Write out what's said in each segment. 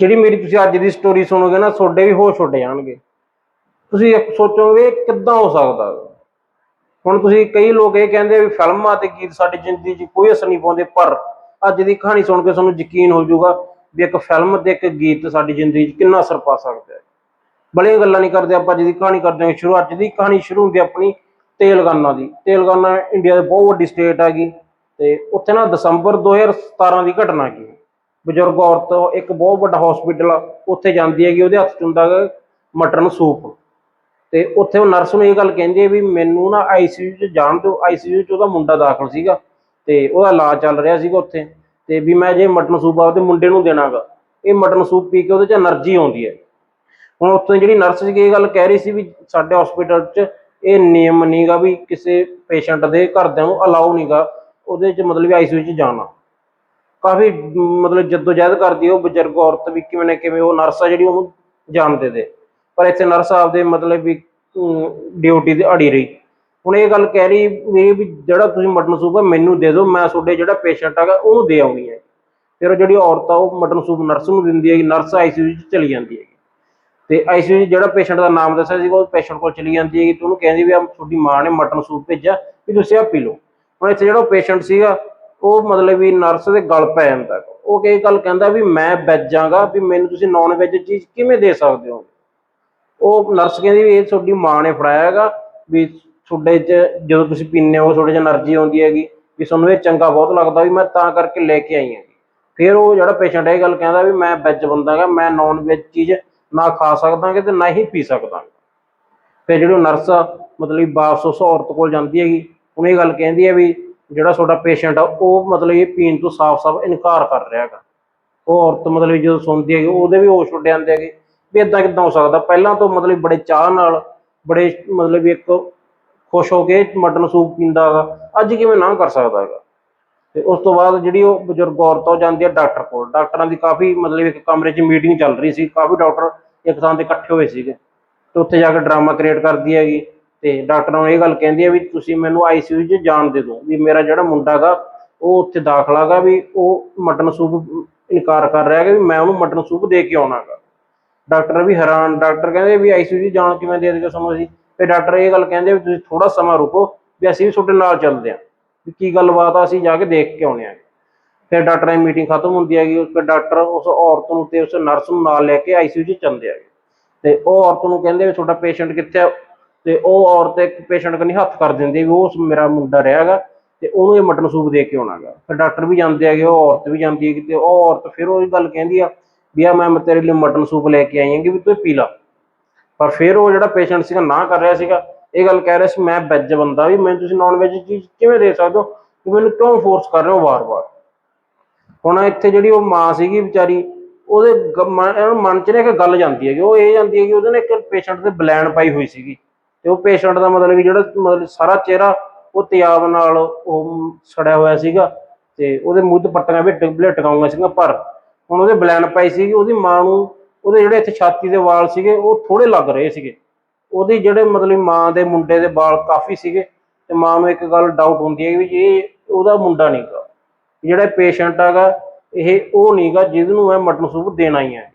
ਜਿਹੜੀ ਮੇਰੀ ਤੁਸੀਂ ਅੱਜ ਦੀ ਸਟੋਰੀ ਸੁਣੋਗੇ ਨਾ, ਤੁਹਾਡੇ ਵੀ ਹੋਸ਼ ਉੱਡ ਜਾਣਗੇ। ਤੁਸੀਂ ਇੱਕ ਸੋਚੋਗੇ ਇਹ ਕਿੱਦਾਂ ਹੋ ਸਕਦਾ ਹੁਣ ਤੁਸੀਂ ਕਈ ਲੋਕ ਇਹ ਕਹਿੰਦੇ ਵੀ ਫਿਲਮਾਂ ਤੇ ਗੀਤ ਸਾਡੀ ਜ਼ਿੰਦਗੀ 'ਚ ਕੋਈ ਅਸਰ ਨਹੀਂ ਪਾਉਂਦੇ, ਪਰ ਅੱਜ ਦੀ ਕਹਾਣੀ ਸੁਣ ਕੇ ਤੁਹਾਨੂੰ ਯਕੀਨ ਹੋ ਜਾਊਗਾ ਵੀ ਇੱਕ ਫਿਲਮ ਤੇ ਇੱਕ ਗੀਤ ਸਾਡੀ ਜ਼ਿੰਦਗੀ 'ਚ ਕਿੰਨਾ ਅਸਰ ਪਾ ਸਕਦਾ ਹੈ। ਬੜੀਆਂ ਗੱਲਾਂ ਨਹੀਂ ਕਰਦੇ ਆਪਾਂ, ਅੱਜ ਦੀ ਕਹਾਣੀ ਕਰਦੇ ਹਾਂ ਸ਼ੁਰੂ। ਅੱਜ ਦੀ ਕਹਾਣੀ ਸ਼ੁਰੂ ਹੁੰਦੀ ਆਪਣੀ ਤੇਲੰਗਾਨਾ ਦੀ। ਤੇਲੰਗਾਨਾ, ਇੰਡੀਆ ਦੀ ਬਹੁਤ ਵੱਡੀ ਸਟੇਟ ਹੈਗੀ ਤੇ ਉੱਥੇ ਨਾ ਦਸੰਬਰ 2017 ਦੀ ਘਟਨਾ ਕੀ ਬਜ਼ੁਰਗ ਔਰਤ, ਇੱਕ ਬਹੁਤ ਵੱਡਾ ਹਸਪੀਟਲ ਉੱਥੇ ਜਾਂਦੀ ਹੈਗੀ, ਉਹਦੇ ਹੱਥ 'ਚ ਹੁੰਦਾ ਮਟਨ ਸੂਪ ਤੇ ਉੱਥੇ ਉਹ ਨਰਸ ਨੂੰ ਇਹ ਗੱਲ ਕਹਿੰਦੀ ਹੈ ਵੀ ਮੈਨੂੰ ਨਾ ਆਈਸੀਯੂ 'ਚ ਜਾਣ ਦਿਓ ਆਈਸੀਯੂ 'ਚ ਉਹਦਾ ਮੁੰਡਾ ਦਾਖਲ ਸੀਗਾ ਤੇ ਉਹਦਾ ਇਲਾਜ ਚੱਲ ਰਿਹਾ ਸੀਗਾ ਉੱਥੇ ਤੇ ਵੀ ਮੈਂ ਜੇ ਮਟਨ ਸੂਪ ਆ ਉਹਦੇ ਮੁੰਡੇ ਨੂੰ ਦੇਣਾਗਾ ਇਹ ਮਟਨ ਸੂਪ ਪੀ ਕੇ ਉਹਦੇ 'ਚ એનર્ਜੀ ਆਉਂਦੀ ਹੈ। ਹੁਣ ਉੱਥੋਂ ਜਿਹੜੀ ਨਰਸ ਸੀ ਇਹ ਗੱਲ ਕਹਿ ਰਹੀ ਸੀ ਵੀ ਸਾਡੇ ਹਸਪੀਟਲ 'ਚ ਇਹ ਨਿਯਮ ਨਹੀਂਗਾ ਵੀ ਕਿਸੇ ਪੇਸ਼ੈਂਟ ਦੇ ਘਰਦਿਆਂ ਨੂੰ ਅਲਾਉ ਨਹੀਂਗਾ ਉਹਦੇ 'ਚ ਮਤਲਬ ਵੀ ਆਈਸੀਯੂ 'ਚ ਜਾਣਾ। ਕਾਫੀ ਮ, ਮਤਲਬ ਜਦੋਜਹਿਦ ਕਰਦੀ ਉਹ ਬਜ਼ੁਰਗ ਔਰਤ ਵੀ ਕਿਵੇਂ ਨਾ ਕਿਵੇਂ ਉਹ ਨਰਸ ਆ ਜਿਹੜੀ ਉਹਨੂੰ ਜਾਣ ਦੇ ਦੇ। ਪਰ ਇੱਥੇ ਨਰਸ ਆਪਦੇ ਮਤਲਬ ਵੀ ਡਿਊਟੀ ਤੇ ਅੜੀ ਰਹੀ। ਹੁਣ ਇਹ ਗੱਲ ਕਹਿ ਰਹੀ ਵੀ ਜਿਹੜਾ ਤੁਸੀਂ ਮਟਨ ਸੂਪ ਹੈ ਮੈਨੂੰ ਦੇ ਦਿਓ ਮੈਂ ਤੁਹਾਡੇ ਜਿਹੜਾ ਪੇਸ਼ੈਂਟ ਹੈਗਾ ਉਹਨੂੰ ਦੇ ਆਉਣੀ ਹੈ ਫਿਰ ਉਹ ਜਿਹੜੀ ਔਰਤ ਆ ਉਹ ਮਟਨ ਸੂਪ ਨਰਸ ਨੂੰ ਦਿੰਦੀ ਹੈਗੀ ਨਰਸ ਆਈਸੀਯੂ 'ਚ ਚਲੀ ਜਾਂਦੀ ਹੈਗੀ। ਤੇ ਆਈਸੀਯੂ 'ਚ ਜਿਹੜਾ ਪੇਸ਼ੈਂਟ ਦਾ ਨਾਮ ਦੱਸਿਆ ਸੀਗਾ ਉਹ ਪੇਸ਼ੈਂਟ ਕੋਲ ਚਲੀ ਜਾਂਦੀ ਹੈਗੀ। ਤੇ ਉਹਨੂੰ ਕਹਿੰਦੀ ਵੀ ਆ ਤੁਹਾਡੀ ਮਾਂ ਨੇ ਮਟਨ ਸੂਪ ਭੇਜਿਆ ਵੀ ਤੁਸੀਂ ਆ ਪੀ ਲਓ। ਹੁਣ ਇੱਥੇ ਜਿਹੜਾ ਪੇਸ਼ੈਂਟ ਸੀਗਾ ਉਹ ਮਤਲਬ ਵੀ ਨਰਸ ਦੇ ਗਲ ਪੈ ਜਾਂਦਾ। ਉਹ ਕਈ ਗੱਲ ਕਹਿੰਦਾ ਵੀ ਮੈਂ ਵੈਜਾਂਗਾ ਵੀ ਮੈਨੂੰ ਤੁਸੀਂ ਨਾਨ ਵੈਜ ਚੀਜ਼ ਕਿਵੇਂ ਦੇ ਸਕਦੇ ਹੋ? ਉਹ ਨਰਸ ਕਹਿੰਦੀ ਵੀ ਇਹ ਤੁਹਾਡੀ ਮਾਂ ਨੇ ਫੜਾਇਆ ਹੈਗਾ, ਵੀ ਤੁਹਾਡੇ 'ਚ ਜਦੋਂ ਤੁਸੀਂ ਪੀਂਦੇ ਹੋ, ਤੁਹਾਡੇ 'ਚ એનર્ਜੀ ਆਉਂਦੀ ਹੈਗੀ, ਵੀ ਤੁਹਾਨੂੰ ਇਹ ਚੰਗਾ ਬਹੁਤ ਲੱਗਦਾ ਵੀ ਮੈਂ ਤਾਂ ਕਰਕੇ ਲੈ ਕੇ ਆਈ ਹਾਂ ਫਿਰ ਉਹ ਜਿਹੜਾ ਪੇਸ਼ੈਂਟ ਇਹ ਗੱਲ ਕਹਿੰਦਾ ਵੀ ਮੈਂ ਵੈਜ ਬੰਦਾਗਾ ਮੈਂ ਨਾਨ ਵੈਜ ਚੀਜ਼ ਨਾ ਖਾ ਸਕਦਾ ਸਕਦਾਂਗੇ ਤੇ ਨਾ ਹੀ ਪੀ ਸਕਦਾ ਫਿਰ ਜਿਹੜੀ ਨਰਸ ਮਤਲਬ ਵਾਪਸ ਉਸ ਔਰਤ ਕੋਲ ਜਾਂਦੀ ਹੈਗੀ, ਉਹਨੇ ਇਹ ਗੱਲ ਕਹਿੰਦੀ ਹੈ ਵੀ ਜਿਹੜਾ ਤੁਹਾਡਾ ਪੇਸ਼ੈਂਟ ਆ, ਉਹ ਮਤਲਬ ਇਹ ਪੀਣ ਤੋਂ ਸਾਫ਼-ਸਾਫ਼ ਇਨਕਾਰ ਕਰ ਰਿਹਾ ਹੈਗਾ। ਉਹ ਔਰਤ ਮਤਲਬ ਜਦੋਂ ਸੁਣਦੀ ਹੈਗੀ, ਉਹਦੇ ਵੀ ਹੋਸ਼ ਉੱਡ ਜਾਂਦੇ ਹੈਗੇ। ਵੀ ਇਦਾਂ ਕਿੱਦਾਂ ਹੋ ਸਕਦਾ? ਪਹਿਲਾਂ ਤੋਂ ਮਤਲਬ ਬੜੇ ਚਾਹ ਨਾਲ, ਬੜੇ ਮਤਲਬ ਵੀ ਇੱਕ ਖੁਸ਼ ਹੋ ਕੇ ਮਟਨ ਸੂਪ ਪੀਂਦਾ ਹੈਗਾ। ਅੱਜ ਕਿਵੇਂ ਨਾ ਕਰ ਸਕਦਾ ਹੈਗਾ। ਤੇ ਉਸ ਤੋਂ ਬਾਅਦ ਜਿਹੜੀ ਉਹ ਬਜ਼ੁਰਗ ਔਰਤ ਉਹ ਜਾਂਦੀ ਹੈ ਡਾਕਟਰ ਕੋਲ। ਡਾਕਟਰਾਂ ਦੀ ਕਾਫੀ ਮਤਲਬ ਇੱਕ ਕਮਰੇ 'ਚ ਮੀਟਿੰਗ ਚੱਲ ਰਹੀ ਸੀ। ਕਾਫੀ ਡਾਕਟਰ ਇੱਕ ਥਾਂ ਤੇ ਇਕੱਠੇ ਹੋਏ ਸੀਗੇ। ਤੇ ਉੱਥੇ ਜਾ ਕੇ ਡਰਾਮਾ ਕ੍ਰੀਏਟ ਕਰਦੀ ਹੈਗੀ। ਤੇ ਡਾਕਟਰਾਂ ਨੂੰ ਇਹ ਗੱਲ ਕਹਿੰਦੀ ਹੈ ਵੀ ਤੁਸੀਂ ਮੈਨੂੰ ਆਈਸੀਯੂ 'ਚ ਜਾਣ ਦੇ ਦਿਓ, ਵੀ ਮੇਰਾ ਜਿਹੜਾ ਮੁੰਡਾ ਗਾ ਉਹ ਉੱਥੇ ਦਾਖਲਾ ਹੈਗਾ ਵੀ ਉਹ ਮਟਨ ਸੂਪ ਇਨਕਾਰ ਕਰ ਰਿਹਾ ਹੈਗਾ ਵੀ ਮੈਂ ਉਹਨੂੰ ਮਟਨ ਸੂਪ ਦੇ ਕੇ ਆਉਣਾ ਹੈਗਾ। ਡਾਕਟਰ ਵੀ ਹੈਰਾਨ, ਡਾਕਟਰ ਕਹਿੰਦੇ ਵੀ ਆਈਸੀਯੂ 'ਚ ਜਾਣ ਕਿਵੇਂ ਦੇ ਦੇਗਾ ਸਾਨੂੰ ਅਸੀਂ? ਫਿਰ ਡਾਕਟਰ ਇਹ ਗੱਲ ਕਹਿੰਦੇ ਵੀ ਤੁਸੀਂ ਥੋੜਾ ਸਮਾਂ ਰੁਕੋ, ਵੀ ਅਸੀਂ ਵੀ ਤੁਹਾਡੇ ਨਾਲ ਚੱਲਦੇ ਹਾਂ, ਵੀ ਕੀ ਗੱਲਬਾਤ ਆ, ਅਸੀਂ ਜਾ ਕੇ ਦੇਖ ਕੇ ਆਉਣੇ ਆ ਫਿਰ ਡਾਕਟਰਾਂ ਦੀ ਮੀਟਿੰਗ ਖਤਮ ਹੁੰਦੀ ਹੈਗੀ ਉਸ ਫਿਰ ਡਾਕਟਰ ਉਸ ਔਰਤ ਨੂੰ ਤੇ ਉਸ ਨਰਸ ਨੂੰ ਨਾਲ ਲੈ ਕੇ ਆਈਸੀਯੂ 'ਚ ਚੰਦੇ ਹੈਗੇ। ਤੇ ਉਹ ਔਰਤ ਨੂੰ ਕਹਿੰਦੇ ਵੀ ਤੁਹਾਡਾ ਪੇਸ਼ੈਂਟ ਕਿੱਥੇ ਆ? ਤੇ ਉਹ ਔਰਤ ਇੱਕ ਪੇਸ਼ੈਂਟ ਕਨੀ ਹੱਥ ਕਰ ਦਿੰਦੀ ਵੀ ਉਹ ਮੇਰਾ ਮੁੰਡਾ ਰਿਹਾਗਾ ਤੇ ਉਹਨੂੰ ਇਹ ਮਟਨ ਸੂਪ ਦੇ ਕੇ ਆਉਣਾਗਾ। ਫਿਰ ਡਾਕਟਰ ਵੀ ਜਾਂਦੇ ਹੈਗੇ, ਉਹ ਔਰਤ ਵੀ ਜਾਂਦੀ ਹੈਗੀ ਤੇ ਉਹ ਔਰਤ ਫਿਰ ਉਹ ਗੱਲ ਕਹਿੰਦੀ ਆ ਵੀ ਆ ਮੈਂ ਤੇਰੇ ਲਈ ਮਟਨ ਸੂਪ ਲੈ ਕੇ ਆਈ ਹਾਂ ਵੀ ਤੂੰ ਪੀ ਲਾ। ਪਰ ਫਿਰ ਉਹ ਜਿਹੜਾ ਪੇਸ਼ੈਂਟ ਸੀਗਾ ਨਾ ਕਰ ਰਿਹਾ ਸੀਗਾ, ਇਹ ਗੱਲ ਕਹਿ ਰਿਹਾ ਸੀ, ਮੈਂ ਵੈਜ ਬੰਦਾ ਵੀ, ਮੈਨੂੰ ਤੁਸੀਂ ਨਾਨ ਵੈਜ ਚੀਜ਼ ਕਿਵੇਂ ਦੇ ਸਕਦੇ ਹੋ ਕਿ ਮੈਨੂੰ ਕਿਉਂ ਫੋਰਸ ਕਰ ਰਹੇ ਹੋ ਵਾਰ-ਵਾਰ? ਹੁਣ ਇੱਥੇ ਜਿਹੜੀ ਉਹ ਮਾਂ ਸੀਗੀ ਵਿਚਾਰੀ, ਉਹਦੇ ਮਨ 'ਚ ਨਾ ਇੱਕ ਗੱਲ ਜਾਂਦੀ ਹੈਗੀ, ਉਹ ਇਹ ਜਾਂਦੀ ਹੈ ਕਿ ਉਹਦੇ ਨੇ ਇੱਕ ਪੇਸ਼ੈਂਟ ਤੇ ਬਲੈਣ ਪਾਈ ਹੋਈ ਸੀਗੀ। ਤੇ ਉਹ ਪੇਸ਼ੈਂਟ ਦਾ ਮਤਲਬ ਕਿ ਜਿਹੜਾ ਮਤਲਬ ਸਾਰਾ ਚਿਹਰਾ ਉਹ ਤਿਆਬ ਨਾਲ ਉਹ ਸੜਿਆ ਹੋਇਆ ਸੀਗਾ ਤੇ ਉਹਦੇ ਮੂੰਹ ਤੇ ਪੱਟੀਆਂ ਵੀ ਲਟਕਾਉਂਗਾ ਸੀਗਾ ਪਰ ਹੁਣ ਉਹਦੇ ਬਲੈਨ ਪਾਈ ਸੀਗੀ, ਉਹਦੀ ਮਾਂ ਨੂੰ ਉਹਦੇ ਜਿਹੜੇ ਇੱਥੇ ਛਾਤੀ ਦੇ ਵਾਲ ਸੀਗੇ, ਉਹ ਥੋੜੇ ਲੱਗ ਰਹੇ ਸੀਗੇ। ਉਹਦੀ ਜਿਹੜੇ ਮਤਲਬ ਮਾਂ ਦੇ ਮੁੰਡੇ ਦੇ ਵਾਲ ਕਾਫੀ ਸੀਗੇ ਤੇ ਮਾਂ ਨੂੰ ਇੱਕ ਗੱਲ ਡਾਊਟ ਹੁੰਦੀ ਹੈ ਵੀ ਇਹ ਉਹਦਾ ਮੁੰਡਾ ਨਹੀਂਗਾ ਜਿਹੜਾ ਪੇਸ਼ੈਂਟ ਹੈਗਾ, ਇਹ ਉਹ ਨਹੀਂਗਾ ਜਿਹਦੇ ਨੂੰ ਮੈਂ ਮਟਨ ਸੂਪ ਦੇਣਾ ਹੀ ਹੈ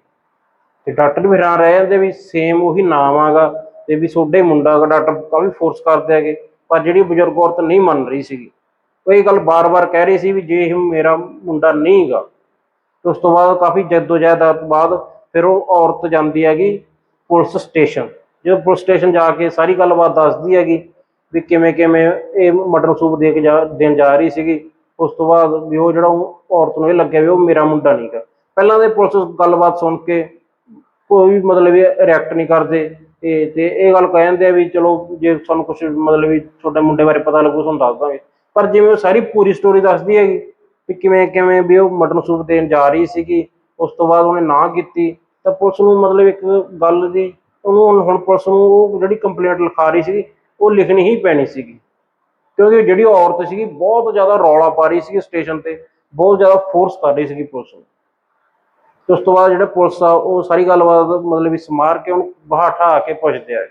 ਤੇ ਡਾਕਟਰ ਵੀ ਹੈਰਾਨ ਰਹਿ ਜਾਂਦੇ ਵੀ ਸੇਮ ਉਹੀ ਨਾਮ ਆਗਾ ਤੇ ਵੀ ਤੁਹਾਡੇ ਮੁੰਡਾ ਡਾਕਟਰ ਕਾਫੀ ਫੋਰਸ ਕਰਦੇ ਹੈਗੇ, ਪਰ ਜਿਹੜੀ ਬਜ਼ੁਰਗ ਔਰਤ ਨਹੀਂ ਮੰਨ ਰਹੀ ਸੀਗੀ, ਉਹ ਇਹ ਗੱਲ ਬਾਰ-ਬਾਰ ਕਹਿ ਰਹੀ ਸੀ ਵੀ ਜੇ ਇਹ ਮੇਰਾ ਮੁੰਡਾ ਨਹੀਂਗਾ ਉਸ ਤੋਂ ਬਾਅਦ ਕਾਫੀ ਜਹਿਦ ਤੋਂ ਬਾਅਦ ਫਿਰ ਉਹ ਔਰਤ ਜਾਂਦੀ ਹੈਗੀ ਪੁਲਿਸ ਸਟੇਸ਼ਨ, ਜਦੋਂ ਪੁਲਿਸ ਸਟੇਸ਼ਨ ਜਾ ਕੇ ਸਾਰੀ ਗੱਲਬਾਤ ਦੱਸਦੀ ਹੈਗੀ ਵੀ ਕਿਵੇਂ ਕਿਵੇਂ ਇਹ ਮਟਰ ਸੂਪ ਦੇ ਕੇ ਜਾ, ਦੇਣ ਜਾ ਰਹੀ ਸੀਗੀ, ਉਸ ਤੋਂ ਬਾਅਦ ਵੀ ਉਹ ਜਿਹੜਾ ਉਹ ਔਰਤ ਨੂੰ ਇਹ ਲੱਗਿਆ ਵੀ ਉਹ ਮੇਰਾ ਮੁੰਡਾ ਨਹੀਂਗਾ। ਪਹਿਲਾਂ ਦੇ ਪੁਲਿਸ ਗੱਲਬਾਤ ਸੁਣ ਕੇ ਕੋਈ ਵੀ ਮਤਲਬ ਇਹ ਰਿਐਕਟ ਨਹੀਂ ਕਰਦੇ। ਤੇ ਤੇ ਇਹ ਗੱਲ ਕਹਿ ਜਾਂਦੇ ਆ ਵੀ ਚਲੋ, ਜੇ ਸਾਨੂੰ ਕੁਝ ਮਤਲਬ ਵੀ ਤੁਹਾਡੇ ਮੁੰਡੇ ਬਾਰੇ ਪਤਾ ਲੱਗੂ, ਤੁਹਾਨੂੰ ਦੱਸ ਦਾਂਗੇ। ਪਰ ਜਿਵੇਂ ਉਹ ਸਾਰੀ ਪੂਰੀ ਸਟੋਰੀ ਦੱਸਦੀ ਹੈਗੀ ਵੀ ਕਿਵੇਂ ਕਿਵੇਂ ਵੀ ਉਹ ਮਟਨ ਸੂਪ ਦੇਣ ਜਾ ਰਹੀ ਸੀਗੀ, ਉਸ ਤੋਂ ਬਾਅਦ ਉਹਨੇ ਨਾ ਕੀਤੀ, ਤਾਂ ਪੁਲਿਸ ਨੂੰ ਮਤਲਬ ਇੱਕ ਗੱਲ ਦੀ ਉਹਨੂੰ ਹੁਣ- ਹੁਣ ਪੁਲਿਸ ਨੂੰ ਉਹ ਜਿਹੜੀ ਕੰਪਲੇਂਟ ਲਿਖਾ ਰਹੀ ਸੀਗੀ, ਉਹ ਲਿਖਣੀ ਹੀ ਪੈਣੀ ਸੀਗੀ। ਕਿਉਂਕਿ ਜਿਹੜੀ ਔਰਤ ਸੀਗੀ, ਬਹੁਤ ਜ਼ਿਆਦਾ ਰੌਲਾ ਪਾ ਰਹੀ ਸੀਗੀ ਸਟੇਸ਼ਨ ਤੇ, ਬਹੁਤ ਜ਼ਿਆਦਾ ਫੋਰਸ ਕਰ ਰਹੀ ਸੀਗੀ ਪੁਲਿਸ ਨੂੰ। ਤੇ ਉਸ ਤੋਂ ਬਾਅਦ ਜਿਹੜੇ ਪੁਲਿਸ ਆ, ਉਹ ਸਾਰੀ ਗੱਲਬਾਤ ਮਤਲਬ ਵੀ ਸਮਾਰ ਕੇ ਉਹਨੂੰ ਬਹਾਠਾ ਕੇ ਪੁੱਛਦੇ ਆ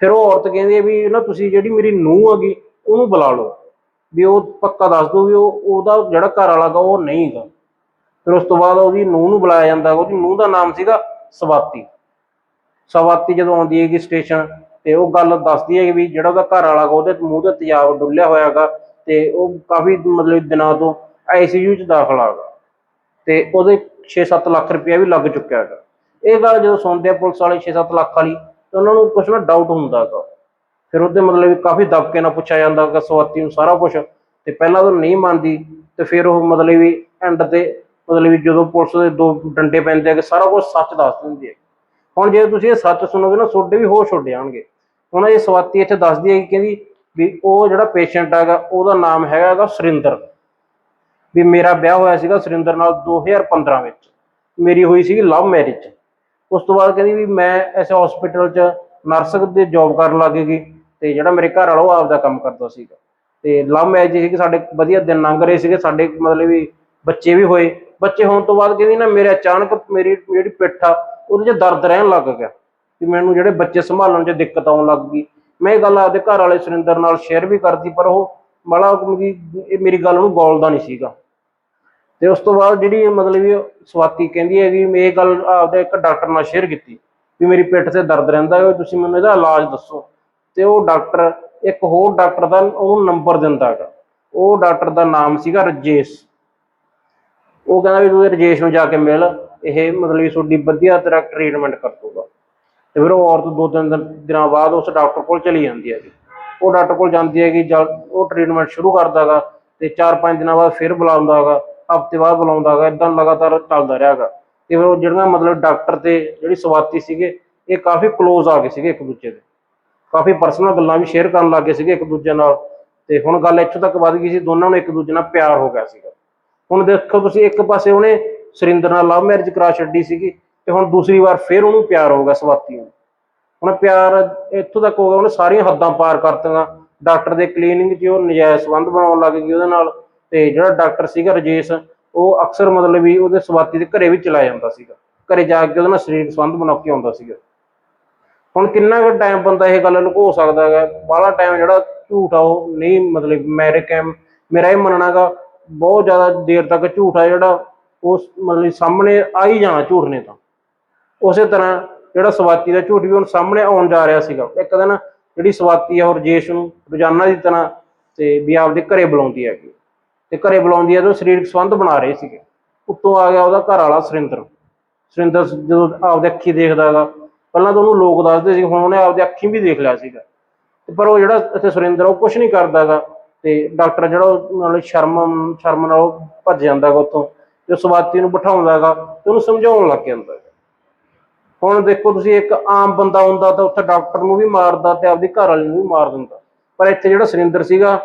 ਫਿਰ ਉਹ ਔਰਤ ਕਹਿੰਦੀ ਹੈ ਵੀ ਨਾ ਤੁਸੀਂ ਜਿਹੜੀ ਮੇਰੀ ਨੂੰਹ ਹੈਗੀ, ਉਹਨੂੰ ਬੁਲਾ ਲਓ। ਵੀ ਉਹ ਪੱਕਾ ਦੱਸ ਦਿਓ ਵੀ ਉਹ, ਉਹਦਾ ਜਿਹੜਾ ਘਰ ਵਾਲਾ ਗਾ, ਉਹ ਨਹੀਂ ਹੈਗਾ ਫਿਰ ਉਸ ਤੋਂ ਬਾਅਦ ਉਹਦੀ ਨੂੰਹ ਨੂੰ ਬੁਲਾਇਆ ਜਾਂਦਾ, ਉਹਦੀ ਨੂੰਹ ਦਾ ਨਾਮ ਸੀਗਾ ਸਵਾਤੀ। ਸਵਾਤੀ ਜਦੋਂ ਆਉਂਦੀ ਹੈਗੀ ਸਟੇਸ਼ਨ, ਤੇ ਉਹ ਗੱਲ ਦੱਸਦੀ ਹੈ ਵੀ ਜਿਹੜਾ ਉਹਦਾ ਘਰ ਵਾਲਾ ਗਾ, ਉਹਦੇ ਮੂੰਹ ਤੇ ਤੇਜ਼ਾਬ ਡੁੱਲਿਆ ਹੋਇਆਗਾ ਤੇ ਉਹ ਕਾਫੀ ਮਤਲਬ ਦਿਨਾਂ ਤੋਂ ਆਈਸੀਯੂ 'ਚ ਦਾਖਲ ਆਗਾ ਤੇ ਉਹਦੇ 6-7 ਲੱਖ ਰੁਪਇਆ ਵੀ ਲੱਗ ਚੁੱਕਿਆ ਹੈਗਾ। ਇਹ ਗੱਲ ਜਦੋਂ ਸੁਣਦੇ ਆ ਪੁਲਿਸ ਵਾਲੇ 6-7 ਲੱਖ ਵਾਲੀ, ਤਾਂ ਉਹਨਾਂ ਨੂੰ ਕੁਛ ਨਾ ਡਾਊਟ ਹੁੰਦਾ ਹੈਗਾ। ਫਿਰ ਉਹਦੇ ਮਤਲਬ ਕਾਫੀ ਦਬਕੇ ਨਾਲ ਪੁੱਛਿਆ ਜਾਂਦਾ ਹੈਗਾ, ਸਵਾਤੀ ਨੂੰ ਸਾਰਾ ਕੁਝ ਤੇ ਪਹਿਲਾਂ ਤਾਂ ਨਹੀਂ ਮੰਨਦੀ, ਤੇ ਫਿਰ ਉਹ ਮਤਲਬ ਵੀ ਐਂਡ ਤੇ ਮਤਲਬ ਵੀ ਜਦੋਂ ਪੁਲਿਸ ਦੇ ਦੋ ਡੰਡੇ ਪੈਂਦੇ ਆ ਕਿ ਸਾਰਾ ਕੁਝ ਸੱਚ ਦੱਸ ਦਿੰਦੀ ਹੈ ਹੁਣ ਜੇ ਤੁਸੀਂ ਇਹ ਸੱਚ ਸੁਣੋਗੇ ਨਾ, ਤੁਹਾਡੇ ਵੀ ਹੋਸ਼ ਉੱਡ ਜਾਣਗੇ। ਹੁਣ ਇਹ ਸਵਾਤੀ ਇੱਥੇ ਦੱਸਦੀ ਹੈ ਕਿ ਕਹਿੰਦੀ ਵੀ ਉਹ ਜਿਹੜਾ ਪੇਸ਼ੈਂਟ ਹੈਗਾ, ਉਹਦਾ ਨਾਮ ਹੈਗਾ ਹੈਗਾ ਸੁਰਿੰਦਰ। ਵੀ ਮੇਰਾ ਵਿਆਹ ਹੋਇਆ ਸੀਗਾ ਸੁਰਿੰਦਰ ਨਾਲ 2015 ਵਿੱਚ। ਮੇਰੀ ਹੋਈ ਸੀਗੀ ਲਵ ਮੈਰਿਜ। ਉਸ ਤੋਂ ਬਾਅਦ ਕਹਿੰਦੀ ਵੀ ਮੈਂ ਐਸੇ ਹਸਪੀਟਲ 'ਚ ਨਰਸ ਦੇ ਜੌਬ ਕਰਨ ਲੱਗ ਗਈ ਤੇ ਜਿਹੜਾ ਮੇਰੇ ਘਰ ਵਾਲਾ ਉਹ ਆਪਦਾ ਕੰਮ ਕਰਦਾ ਸੀਗਾ। ਤੇ ਲਵ ਮੈਰਿਜ ਸੀ ਕਿ ਸਾਡੇ ਵਧੀਆ ਦਿਨ ਲੰਘ ਰਹੇ ਸੀਗੇ, ਸਾਡੇ ਮਤਲਬ ਵੀ ਬੱਚੇ ਵੀ ਹੋਏ। ਬੱਚੇ ਹੋਣ ਤੋਂ ਬਾਅਦ ਕਹਿੰਦੀ ਨਾ ਮੇਰੇ ਅਚਾਨਕ ਮੇਰੀ ਜਿਹੜੀ ਪਿੱਠ ਆ, ਉਹਦੇ 'ਚ ਦਰਦ ਰਹਿਣ ਲੱਗ ਗਿਆ। ਵੀ ਮੈਨੂੰ ਜਿਹੜੇ ਬੱਚੇ ਸੰਭਾਲਣ 'ਚ ਦਿੱਕਤ ਆਉਣ ਲੱਗ ਗਈ। ਮੈਂ ਇਹ ਗੱਲ ਆਪਦੇ ਘਰ ਵਾਲੇ ਸੁਰਿੰਦਰ ਨਾਲ ਸ਼ੇਅਰ ਵੀ ਕਰਦੀ, ਪਰ ਉਹ ਬੜਾ ਇਹ ਮੇਰੀ ਗੱਲ ਨੂੰ ਗੋਲਦਾ ਨਹੀਂ ਸੀਗਾ। ਤੇ ਉਸ ਤੋਂ ਬਾਅਦ ਜਿਹੜੀ ਮਤਲਬ ਵੀ ਸਵਾਤੀ ਕਹਿੰਦੀ ਹੈ ਵੀ ਮੈਂ ਇਹ ਗੱਲ ਆਪਦੇ ਇੱਕ ਡਾਕਟਰ ਨਾਲ ਸ਼ੇਅਰ ਕੀਤੀ ਵੀ ਮੇਰੀ ਪਿੱਠ ਤੇ ਦਰਦ ਰਹਿੰਦਾ ਹੈ ਤੁਸੀਂ ਮੈਨੂੰ ਇਹਦਾ ਇਲਾਜ ਦੱਸੋ। ਤੇ ਉਹ ਡਾਕਟਰ, ਇੱਕ ਹੋਰ ਡਾਕਟਰ ਦਾ ਉਹਨੂੰ ਨੰਬਰ ਦਿੰਦਾ ਹੈਗਾ। ਉਹ ਡਾਕਟਰ ਦਾ ਨਾਮ ਸੀਗਾ ਰਜੇਸ਼। ਉਹ ਕਹਿੰਦਾ ਵੀ ਤੂੰ ਇਹ ਰਜੇਸ਼ ਨੂੰ ਜਾ ਕੇ ਮਿਲ, ਇਹ ਮਤਲਬ ਵੀ ਤੁਹਾਡੀ ਵਧੀਆ ਤਰ੍ਹਾਂ ਟ੍ਰੀਟਮੈਂਟ ਕਰ ਦੂਗਾ ਤੇ ਫਿਰ ਉਹ ਔਰਤ ਦੋ ਤਿੰਨ ਦਿਨਾਂ ਬਾਅਦ ਉਸ ਡਾਕਟਰ ਕੋਲ ਚਲੀ ਜਾਂਦੀ ਹੈਗੀ। ਉਹ ਡਾਕਟਰ ਕੋਲ ਜਾਂਦੀ ਹੈਗੀ, ਜਦ ਉਹ ਟ੍ਰੀਟਮੈਂਟ ਸ਼ੁਰੂ ਕਰਦਾ ਹੈਗਾ ਤੇ 4-5 ਦਿਨਾਂ ਬਾਅਦ ਫਿਰ ਬੁਲਾਉਂਦਾ ਹੈਗਾ। ਹਫ਼ਤੇ ਬਾਅਦ ਬੁਲਾਉਂਦਾ ਹੈਗਾ ਇਦਾਂ ਲਗਾਤਾਰ ਚੱਲਦਾ ਰਿਹਾ ਹੈਗਾ। ਤੇ ਫਿਰ ਉਹ ਜਿਹੜੀਆਂ ਮਤਲਬ ਡਾਕਟਰ ਤੇ ਜਿਹੜੀ ਸਵਾਤੀ ਸੀਗੇ, ਇਹ ਕਾਫੀ ਕਲੋਜ਼ ਆ ਗਏ ਸੀਗੇ ਇੱਕ ਦੂਜੇ ਦੇ। ਕਾਫੀ ਪਰਸਨਲ ਗੱਲਾਂ ਵੀ ਸ਼ੇਅਰ ਕਰਨ ਲੱਗ ਗਏ ਸੀਗੇ ਇੱਕ ਦੂਜੇ ਨਾਲ। ਤੇ ਹੁਣ ਗੱਲ ਇੱਥੋਂ ਤੱਕ ਵੱਧ ਗਈ ਸੀ, ਦੋਨਾਂ ਨੂੰ ਇੱਕ ਦੂਜੇ ਨਾਲ ਪਿਆਰ ਹੋ ਗਿਆ ਸੀਗਾ। ਹੁਣ ਦੇਖੋ ਤੁਸੀਂ ਇੱਕ ਪਾਸੇ ਉਹਨੇ ਸੁਰਿੰਦਰ ਨਾਲ ਲਵ ਮੈਰਿਜ ਕਰਾ ਛੱਡੀ ਸੀਗੀ, ਤੇ ਹੁਣ ਦੂਸਰੀ ਵਾਰ ਫਿਰ ਉਹਨੂੰ ਪਿਆਰ ਹੋ ਗਿਆ ਸਵਾਤੀ ਨੂੰ। ਹੁਣ ਪਿਆਰ ਇੱਥੋਂ ਤੱਕ ਹੋ ਗਿਆ, ਉਹਨੇ ਸਾਰੀਆਂ ਹੱਦਾਂ ਪਾਰ ਕਰਤੀਆਂ। ਡਾਕਟਰ ਦੇ ਕਲੀਨਿੰਗ 'ਚ ਉਹ ਨਜਾਇਜ਼ ਸੰਬੰਧ ਬਣਾਉਣ ਲੱਗ ਗਈ ਉਹਦੇ ਨਾਲ। ਤੇ ਜਿਹੜਾ ਡਾਕਟਰ ਸੀਗਾ ਰਜੇਸ਼, ਉਹ ਅਕਸਰ ਮਤਲਬ ਵੀ ਉਹਦੇ ਸਵਾਤੀ ਦੇ ਘਰੇ ਵੀ ਚਲਾ ਜਾਂਦਾ ਸੀਗਾ। ਘਰੇ ਜਾ ਕੇ ਉਹਦੇ ਨਾਲ ਸਰੀਰਕ ਸੰਬੰਧ ਬਣਾ ਕੇ ਆਉਂਦਾ ਸੀਗਾ। ਹੁਣ ਕਿੰਨਾ ਕੁ ਟਾਈਮ ਬੰਦਾ ਇਹ ਗੱਲ ਲੁਕੋ ਸਕਦਾ ਹੈਗਾ? ਬਾਹਲਾ ਟਾਈਮ ਜਿਹੜਾ ਝੂਠ ਆ ਉਹ ਨਹੀਂ ਮਤਲਬ ਮੇਰੇ ਕੈਮ, ਮੇਰਾ ਇਹ ਮੰਨਣਾਗਾ ਬਹੁਤ ਜ਼ਿਆਦਾ ਦੇਰ ਤੱਕ ਝੂਠ ਆ ਜਿਹੜਾ ਉਸ ਮਤਲਬ ਸਾਹਮਣੇ ਆ ਹੀ ਜਾਣਾ ਝੂਠ ਨੇ ਤਾਂ। ਉਸੇ ਤਰ੍ਹਾਂ ਜਿਹੜਾ ਸਵਾਤੀ ਦਾ ਝੂਠ ਵੀ ਹੁਣ ਸਾਹਮਣੇ ਆਉਣ ਜਾ ਰਿਹਾ ਸੀਗਾ। ਇੱਕ ਦਿਨ ਜਿਹੜੀ ਸਵਾਤੀ ਆ ਉਹ ਰਜੇਸ਼ ਨੂੰ ਰੋਜ਼ਾਨਾ ਦੀ ਤਰ੍ਹਾਂ ਤੇ ਵੀ ਆਪਦੇ ਘਰੇ ਬੁਲਾਉਂਦੀ ਹੈਗੀ। ਤੇ ਘਰੇ ਬੁਲਾਉਂਦੀ ਹੈ ਤੇ ਉਹ ਸਰੀਰਕ ਸੰਬੰਧ ਬਣਾ ਰਹੇ ਸੀਗੇ। ਉੱਤੋਂ ਆ ਗਿਆ ਉਹਦਾ ਘਰ ਵਾਲਾ ਸੁਰਿੰਦਰ। ਸੁਰਿੰਦਰ ਜਦੋਂ ਆਪਦੇ ਅੱਖੀ ਦੇਖਦਾ ਹੈਗਾ, ਪਹਿਲਾਂ ਤਾਂ ਉਹਨੂੰ ਲੋਕ ਦੱਸਦੇ ਸੀ, ਹੁਣ ਉਹਨੇ ਆਪਦੇ ਅੱਖੀ ਵੀ ਦੇਖ ਲਿਆ ਸੀਗਾ। ਪਰ ਉਹ ਜਿਹੜਾ ਇੱਥੇ ਸੁਰਿੰਦਰ ਉਹ ਕੁਝ ਨਹੀਂ ਕਰਦਾਗਾ ਤੇ ਡਾਕਟਰ ਜਿਹੜਾ ਉਹ ਨਾਲ ਸ਼ਰਮ ਸ਼ਰਮ ਨਾਲ ਉਹ ਭੱਜ ਜਾਂਦਾਗਾ ਉੱਥੋਂ। ਤੇ ਸਵਾਤੀ ਨੂੰ ਬਿਠਾਉਂਦਾਗਾ ਤੇ ਉਹਨੂੰ ਸਮਝਾਉਣ ਲੱਗ ਜਾਂਦਾ ਹੈਗਾ। ਹੁਣ ਦੇਖੋ ਤੁਸੀਂ ਇੱਕ ਆਮ ਬੰਦਾ ਹੁੰਦਾ ਤਾਂ ਉੱਥੇ ਡਾਕਟਰ ਨੂੰ ਵੀ ਮਾਰਦਾ ਤੇ ਆਪਦੀ ਘਰ ਵਾਲੀ ਨੂੰ ਵੀ ਮਾਰ ਦਿੰਦਾ। ਪਰ ਇੱਥੇ ਜਿਹੜਾ ਸੁਰਿੰਦਰ ਸੀਗਾ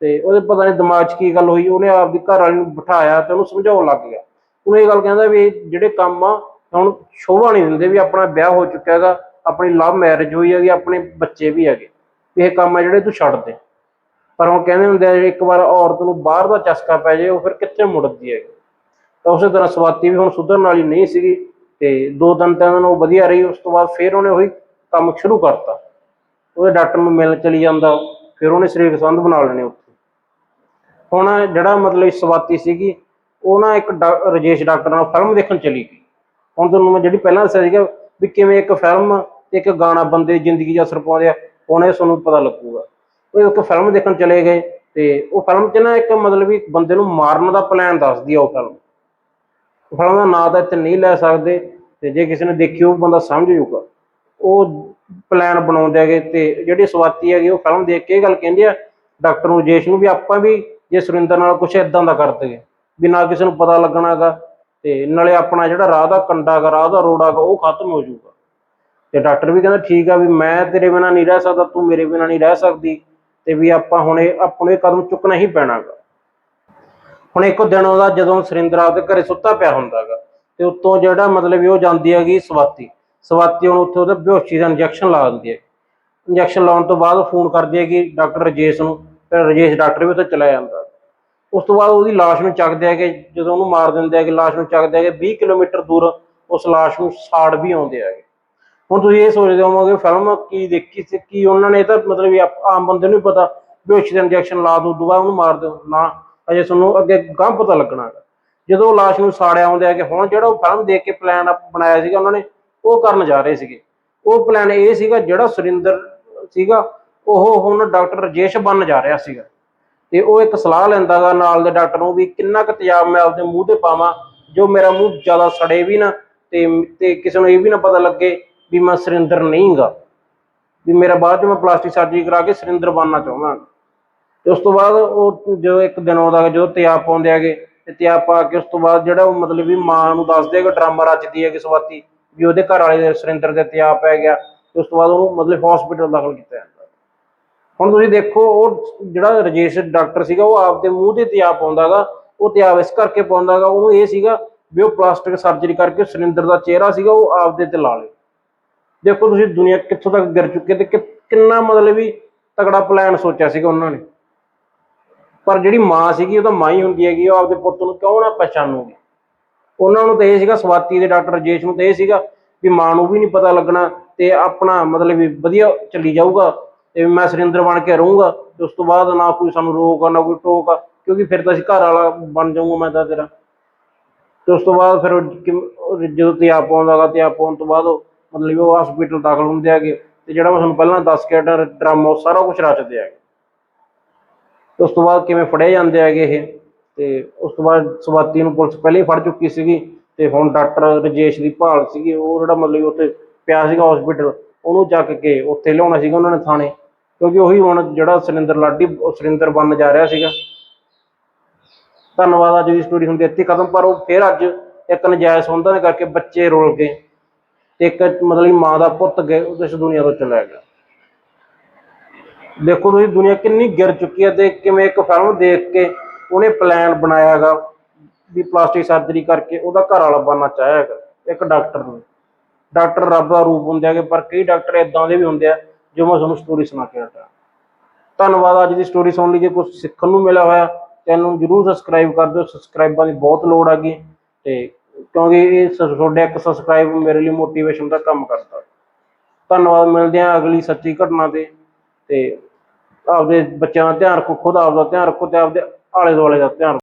ਤੇ ਉਹਦੇ ਪਤਾ ਨਹੀਂ ਦਿਮਾਗ 'ਚ ਕੀ ਗੱਲ ਹੋਈ, ਉਹਨੇ ਆਪਦੀ ਘਰ ਵਾਲੀ ਨੂੰ ਬਿਠਾਇਆ ਤੇ ਉਹਨੂੰ ਸਮਝਾਉਣ ਲੱਗ ਗਿਆ। ਉਹਨੇ ਇਹ ਗੱਲ ਕਹਿੰਦਾ ਵੀ ਜਿਹੜੇ ਕੰਮ ਆ ਹੁਣ ਸ਼ੋਭਾ ਨਹੀਂ ਦਿੰਦੇ ਵੀ ਆਪਣਾ ਵਿਆਹ ਹੋ ਚੁੱਕਾ ਹੈਗਾ, ਆਪਣੀ ਲਵ ਮੈਰਿਜ ਹੋਈ ਹੈਗੀ, ਆਪਣੇ ਬੱਚੇ ਵੀ ਹੈਗੇ। ਵੀ ਇਹ ਕੰਮ ਆ ਜਿਹੜੇ ਤੂੰ ਛੱਡ ਦੇ। ਪਰ ਉਹ ਕਹਿੰਦੇ ਹੁੰਦੇ ਆ ਜੇ ਇੱਕ ਵਾਰ ਔਰਤ ਨੂੰ ਬਾਹਰ ਦਾ ਚਸਕਾ ਪੈ ਜਾਏ, ਉਹ ਫਿਰ ਕਿੱਥੇ ਮੁੜਦੀ ਹੈਗੀ। ਤਾਂ ਉਸੇ ਤਰ੍ਹਾਂ ਸਵਾਤੀ ਵੀ ਹੁਣ ਸੁਧਰਨ ਵਾਲੀ ਨਹੀਂ ਸੀਗੀ ਤੇ ਦੋ ਦਿਨ ਤਿੰਨ ਦਿਨ ਉਹ ਵਧੀਆ ਰਹੀ, ਉਸ ਤੋਂ ਬਾਅਦ ਫਿਰ ਉਹਨੇ ਉਹੀ ਕੰਮ ਸ਼ੁਰੂ ਕਰਤਾ। ਉਹਦੇ ਡਾਕਟਰ ਨੂੰ ਮਿਲਣ ਚਲੀ ਜਾਂਦਾ, ਫਿਰ ਉਹਨੇ ਸਰੀਰਕ ਸੰਬੰਧ ਬਣਾ ਲੈਣੇ ਉੱਥੇ। ਹੁਣ ਜਿਹੜਾ ਮਤਲਬ ਸਵਾਤੀ ਸੀਗੀ, ਉਹ ਨਾ ਇੱਕ ਡਾ- ਰਜੇਸ਼ ਡਾਕਟਰ ਨਾਲ ਫਿਲਮ ਦੇਖਣ ਚਲੀ ਗਈ। ਹੁਣ ਤੁਹਾਨੂੰ ਮੈਂ ਜਿਹੜੀ ਪਹਿਲਾਂ ਦੱਸਿਆ ਸੀਗਾ ਵੀ ਕਿਵੇਂ ਇੱਕ ਫਿਲਮ ਤੇ ਇੱਕ ਗਾਣਾ ਬੰਦੇ ਦੀ ਜ਼ਿੰਦਗੀ 'ਚ ਅਸਰ ਪਾਉਂਦੇ ਆ, ਹੁਣ ਇਹ ਤੁਹਾਨੂੰ ਪਤਾ ਲੱਗੂਗਾ। ਉਹ ਇੱਕ ਫਿਲਮ ਦੇਖਣ ਚਲੇ ਗਏ ਤੇ ਉਹ ਫਿਲਮ 'ਚ ਨਾ ਇੱਕ ਮਤਲਬ ਵੀ ਬੰਦੇ ਨੂੰ ਮਾਰਨ ਦਾ ਪਲਾਨ ਦੱਸਦੀ ਆ ਉਹ ਫਿਲਮ। ਫਿਲਮ ਦਾ ਨਾਂ ਤਾਂ ਇੱਥੇ ਨਹੀਂ ਲੈ ਸਕਦੇ ਤੇ ਜੇ ਕਿਸੇ ਨੇ ਦੇਖੀ ਉਹ ਬੰਦਾ ਸਮਝ ਜਾਊਗਾ। ਉਹ ਪਲਾਨ ਬਣਾਉਂਦੇ ਹੈਗੇ ਤੇ ਜਿਹੜੀ ਸਵਾਤੀ ਹੈਗੀ, ਉਹ ਫਿਲਮ ਦੇਖ ਕੇ ਇਹ ਗੱਲ ਕਹਿੰਦੇ ਆ, ਡਾਕਟਰ ਨੂੰ ਜੇਸ਼ ਨੂੰ ਵੀ ਆਪਾਂ ਵੀ ਜੇ ਸੁਰਿੰਦਰ ਨਾਲ ਕੁਝ ਇਦਾਂ ਦਾ ਕਰ ਦਈਏ ਵੀ ਨਾ ਕਿਸੇ ਨੂੰ ਪਤਾ ਲੱਗਣਾਗਾ ਤੇ ਨਾਲੇ ਆਪਣਾ ਜਿਹੜਾ ਰਾਹ ਦਾ ਕੰਡਾ ਗਾ ਰਾਹ ਦਾ ਰੋੜਾ ਗਾ ਉਹ ਖਤਮ ਹੋ ਜਾਊਗਾ। ਤੇ ਡਾਕਟਰ ਵੀ ਕਹਿੰਦਾ, ਠੀਕ ਆ ਵੀ ਮੈਂ ਤੇਰੇ ਬਿਨਾਂ ਨਹੀਂ ਰਹਿ ਸਕਦਾ, ਤੂੰ ਮੇਰੇ ਬਿਨਾਂ ਨਹੀਂ ਰਹਿ ਸਕਦੀ, ਤੇ ਵੀ ਆਪਾਂ ਹੁਣ ਇਹ, ਆਪਣੇ ਕਦਮ ਚੁੱਕਣਾ ਹੀ ਪੈਣਾਗਾ ਹੁਣ ਇੱਕ ਦਿਨ ਉਹਦਾ ਜਦੋਂ ਸੁਰਿੰਦਰ ਆਪਦੇ ਘਰੇ ਸੁੱਤਾ ਪਿਆ ਹੁੰਦਾਗਾ ਤੇ ਉੱਤੋਂ ਜਿਹੜਾ ਮਤਲਬ ਉਹ ਜਾਂਦੀ ਹੈਗੀ ਸਵਾਤੀ ਸਵਾਤੀ ਹੁਣ ਉੱਥੇ ਉਹਦਾ ਬੇਹੋਸ਼ੀ ਦਾ ਇੰਜੈਕਸ਼ਨ ਲਾ ਦਿੰਦੀ ਹੈ ਇੰਜੈਕਸ਼ਨ ਲਾਉਣ ਤੋਂ ਬਾਅਦ ਫੋਨ ਕਰਦੀ ਕਿ ਡਾਕਟਰ ਰਜੇਸ਼ ਨੂੰ ਫਿਰ ਰਜੇਸ਼ ਡਾਕਟਰ ਵੀ ਉੱਥੇ ਚਲਾ ਜਾਂਦਾ। ਉਸ ਤੋਂ ਬਾਅਦ ਉਹਦੀ ਲਾਸ਼ ਨੂੰ ਚੱਕਦੇ ਹੈਗੇ, ਜਦੋਂ ਉਹਨੂੰ ਮਾਰ ਦਿੰਦੇ ਹੈਗੇ, ਲਾਸ਼ ਨੂੰ ਚੱਕਦੇ ਹੈਗੇ 20 ਕਿਲੋਮੀਟਰ ਦੂਰ ਉਸ ਲਾਸ਼ ਨੂੰ ਸਾੜ ਵੀ ਆਉਂਦੇ ਹੈਗੇ। ਹੁਣ ਤੁਸੀਂ ਇਹ ਸੋਚਦੇ ਹੋਵੋਗੇ ਫਿਲਮ ਕੀ ਦੇਖੀ ਸੀ, ਕੀ ਉਹਨਾਂ ਨੇ ਤਾਂ ਮਤਲਬ ਵੀ ਆਮ ਬੰਦੇ ਨੂੰ ਪਤਾ ਬੇਹੋਸ਼ੀ ਦਾ ਇੰਜੈਕਸ਼ਨ ਲਾ ਦੋ ਦੁਬਾਰਾ ਉਹਨੂੰ ਮਾਰ ਦਿਓ। ਨਾ, ਅਜੇ ਤੁਹਾਨੂੰ ਅੱਗੇ ਗਾਂ ਪਤਾ ਲੱਗਣਾ ਜਦੋਂ ਲਾਸ਼ ਨੂੰ ਸਾੜਿਆ ਆਉਂਦੇ ਆ ਹੁਣ ਜਿਹੜਾ ਉਹ ਫਿਲਮ ਦੇਖ ਕੇ ਪਲਾਨ ਬਣਾਇਆ ਸੀਗਾ, ਉਹਨਾਂ ਨੇ ਉਹ ਕਰਨ ਜਾ ਰਹੇ ਸੀਗੇ। ਉਹ ਪਲਾਨ ਇਹ ਸੀਗਾ ਜਿਹੜਾ ਸੁਰਿੰਦਰ ਸੀਗਾ ਉਹ ਹੁਣ ਡਾਕਟਰ ਰਜੇਸ਼ ਬਣ ਜਾ ਰਿਹਾ ਸੀਗਾ। ਤੇ ਉਹ ਇੱਕ ਸਲਾਹ ਲੈਂਦਾਗਾ ਨਾਲ ਦੇ ਡਾਕਟਰ ਨੂੰ ਵੀ ਕਿੰਨਾ ਕੁ ਤੇਜ਼ਾਬ ਮੈਂ ਆਪਦੇ ਮੂੰਹ ਤੇ ਪਾਵਾਂ ਜੋ ਮੇਰਾ ਮੂੰਹ ਜ਼ਿਆਦਾ ਸੜੇ ਵੀ ਨਾ ਤੇ ਤੇ ਕਿਸੇ ਨੂੰ ਇਹ ਵੀ ਨਾ ਪਤਾ ਲੱਗੇ ਵੀ ਮੈਂ ਸੁਰਿੰਦਰ ਨਹੀਂਗਾ। ਵੀ ਮੇਰਾ ਬਾਅਦ ਚ ਮੈਂ ਪਲਾਸਟਿਕ ਸਰਜਰੀ ਕਰਾ ਕੇ ਸੁਰਿੰਦਰ ਬਣਨਾ ਚਾਹੁੰਦਾ। ਤੇ ਉਸ ਤੋਂ ਬਾਅਦ ਉਹ ਜਦੋਂ ਇੱਕ ਦਿਨ ਆਉਂਦਾ ਗਾ, ਜਦੋਂ ਤਿਆਬ ਪਾਉਂਦੇ ਹੈਗੇ ਤੇ ਤਿਆਬ ਪਾ ਕੇ ਉਸ ਤੋਂ ਬਾਅਦ ਜਿਹੜਾ ਉਹ ਮਤਲਬ ਵੀ ਮਾਂ ਨੂੰ ਦੱਸਦੇ ਕਿ ਡਰਾਮਾ ਰਚਦੀ ਹੈ ਕਿ ਸਵਾਤੀ ਵੀ ਉਹਦੇ ਘਰ ਵਾਲੇ ਦੇ ਸੁਰਿੰਦਰ ਦੇ ਤਿਆਬ ਪੈ ਗਿਆ। ਉਸ ਤੋਂ ਬਾਅਦ ਉਹਨੂੰ ਮਤਲਬ ਹਸਪੀਟਲ ਦਾਖਲ ਕੀਤਾ ਜਾਂਦਾ। ਹੁਣ ਤੁਸੀਂ ਦੇਖੋ, ਉਹ ਜਿਹੜਾ ਰਜੇਸ਼ ਡਾਕਟਰ ਸੀਗਾ, ਉਹ ਆਪਦੇ ਮੂੰਹ ਤੇ ਤਿਆਬ ਪਾਉਂਦਾਗਾ ਉਹ ਤਿਆਬ ਇਸ ਕਰਕੇ ਪਾਉਂਦਾਗਾ ਉਹਨੂੰ ਇਹ ਸੀਗਾ ਵੀ ਉਹ ਪਲਾਸਟਿਕ ਸਰਜਰੀ ਕਰਕੇ ਸੁਰਿੰਦਰ ਦਾ ਚਿਹਰਾ ਸੀਗਾ, ਉਹ ਆਪਦੇ ਤੇ ਲਾ ਲੇ ਦੇਖੋ ਤੁਸੀਂ ਦੁਨੀਆ ਕਿੱਥੋਂ ਤੱਕ ਗਿਰ ਚੁੱਕੀ ਤੇ ਕਿੰਨਾ ਮਤਲਬ ਵੀ ਤਗੜਾ ਪਲਾਨ ਸੋਚਿਆ ਸੀਗਾ ਉਹਨਾਂ ਨੇ। ਪਰ ਜਿਹੜੀ ਮਾਂ ਸੀਗੀ, ਉਹ ਤਾਂ ਮਾਂ ਹੀ ਹੁੰਦੀ ਹੈਗੀ, ਉਹ ਆਪਦੇ ਪੁੱਤ ਨੂੰ ਕਿਉਂ ਨਾ ਪਛਾਣੂਗੀ? ਉਹਨਾਂ ਨੂੰ ਤਾਂ ਇਹ ਸੀਗਾ, ਸਵਾਤੀ ਦੇ ਡਾਕਟਰ ਰਜੇਸ਼ ਨੂੰ ਤਾਂ ਇਹ ਸੀਗਾ ਵੀ ਮਾਂ ਨੂੰ ਵੀ ਨਹੀਂ ਪਤਾ ਲੱਗਣਾ ਤੇ ਆਪਣਾ ਮਤਲਬ ਵੀ ਵਧੀਆ ਚੱਲੀ ਜਾਊਗਾ। ਤੇ ਮੈਂ ਸੁਰਿੰਦਰ ਬਣ ਕੇ ਰਹੂੰਗਾ, ਤੇ ਉਸ ਤੋਂ ਬਾਅਦ ਨਾ ਕੋਈ ਸਾਨੂੰ ਰੋਕ ਆ ਨਾ ਕੋਈ ਟੋਕ ਆ ਕਿਉਂਕਿ ਫਿਰ ਤਾਂ ਅਸੀਂ ਘਰ ਵਾਲਾ ਬਣ ਜਾਊਂਗਾ ਮੈਂ ਤਾਂ ਤੇਰਾ। ਤੇ ਉਸ ਤੋਂ ਬਾਅਦ ਫਿਰ ਉਹ ਕਿਵੇਂ- ਉਹ ਜਦੋਂ ਤਿਆਬ ਪਾਉਂਦਾਗਾ ਤਿਆਬ ਪਾਉਣ ਤੋਂ ਬਾਅਦ ਉਹ ਮਤਲਬ ਉਹ ਹਸਪੀਟਲ ਦਾਖਲ ਹੁੰਦੇ ਹੈਗੇ, ਤੇ ਜਿਹੜਾ ਮੈਂ ਤੁਹਾਨੂੰ ਪਹਿਲਾਂ ਦੱਸ ਕੇ ਹਟਿਆ ਡਰਾਮਾ ਸਾਰਾ ਕੁਝ ਰਚਦੇ ਹੈਗੇ। ਤੇ ਉਸ ਤੋਂ ਬਾਅਦ ਕਿਵੇਂ ਫੜੇ ਜਾਂਦੇ ਹੈਗੇ ਇਹ, ਤੇ ਉਸ ਤੋਂ ਬਾਅਦ ਸਵਾਤੀ ਨੂੰ ਪੁਲਿਸ ਪਹਿਲੇ ਹੀ ਫੜ ਚੁੱਕੀ ਸੀਗੀ, ਤੇ ਹੁਣ ਡਾਕਟਰ ਰਜੇਸ਼ ਦੀ ਭਾਲ ਸੀਗੀ, ਉਹ ਜਿਹੜਾ ਮਤਲਬ ਉੱਥੇ ਪਿਆ ਸੀਗਾ ਹਸਪੀਟਲ ਉਹਨੂੰ ਚੱਕ ਕੇ ਉੱਥੇ ਲਿਆਉਣਾ ਸੀਗਾ ਉਹਨਾਂ ਨੇ ਥਾਣੇ। ਕਿਉਂਕਿ ਉਹੀ ਹੁਣ ਜਿਹੜਾ ਸੁਰਿੰਦਰ ਲਾਡੀ, ਉਹ ਸੁਰਿੰਦਰ ਬਣ ਜਾ ਰਿਹਾ ਸੀਗਾ। ਧੰਨਵਾਦ ਅੱਜ ਦੀ ਸਟੋਰੀ ਹੁੰਦੀ ਇੱਥੇ ਖਤਮ, ਪਰ ਉਹ ਫਿਰ ਅੱਜ ਇੱਕ ਨਜਾਇਜ਼ ਸੰਬੰਧਾਂ ਦੇ ਕਰਕੇ ਬੱਚੇ ਰੁਲ ਗਏ। ਤੇ ਇੱਕ ਮਤਲਬ ਮਾਂ ਦਾ ਪੁੱਤ ਗਏ, ਉਹ ਦੁਨੀਆ ਤੋਂ ਚਲਾ ਗਿਆ। ਦੇਖੋ ਤੁਸੀਂ ਦੁਨੀਆ ਕਿੰਨੀ ਗਿਰ ਚੁੱਕੀ ਹੈ ਤੇ ਕਿਵੇਂ ਇੱਕ ਫਿਲਮ ਦੇਖ ਕੇ ਉਹਨੇ ਪਲਾਨ ਬਣਾਇਆਗਾ ਵੀ ਪਲਾਸਟਿਕ ਸਰਜਰੀ ਕਰਕੇ ਉਹਦਾ ਘਰ ਵਾਲਾ ਬਣਨਾ ਚਾਹਿਆਗਾ ਇੱਕ ਡਾਕਟਰ ਨੂੰ। ਡਾਕਟਰ ਰੱਬ ਦਾ ਰੂਪ ਹੁੰਦੇ ਹੈਗੇ, ਪਰ ਕਈ ਡਾਕਟਰ ਇਦਾਂ ਦੇ ਵੀ ਹੁੰਦੇ ਆ ਜੋ ਮੈਂ ਤੁਹਾਨੂੰ ਸਟੋਰੀ ਸੁਣਾ ਕੇ ਹਟਾ। ਧੰਨਵਾਦ, ਅੱਜ ਦੀ ਸਟੋਰੀ ਸੁਣਨ ਲਈ ਜੇ ਕੁਝ ਸਿੱਖਣ ਨੂੰ ਮਿਲਿਆ ਹੋਇਆ ਚੈਨਲ ਜਰੂਰ ਸਬਸਕ੍ਰਾਈਬ ਕਰ ਦਿਓ। ਸਬਸਕ੍ਰਾਈਬਾਂ ਦੀ ਬਹੁਤ ਲੋੜ ਹੈਗੀ। ਤੇ ਕਿਉਂਕਿ ਇਹ ਸ- ਤੁਹਾਡਾ ਇੱਕ ਸਬਸਕ੍ਰਾਈਬ ਮੇਰੇ ਲਈ ਮੋਟੀਵੇਸ਼ਨ ਦਾ ਕੰਮ ਕਰਦਾ। ਧੰਨਵਾਦ, ਮਿਲਦੇ ਹਾਂ ਅਗਲੀ ਸੱਚੀ ਘਟਨਾ ਤੇ। ਤੇ ਆਪਦੇ ਬੱਚਿਆਂ ਦਾ ਧਿਆਨ ਰੱਖੋ, ਖੁਦ ਆਪਦਾ ਧਿਆਨ ਰੱਖੋ ਤੇ ਆਪਦੇ ਆਲੇ ਦੁਆਲੇ ਦਾ ਧਿਆਨ ਰੱਖੋ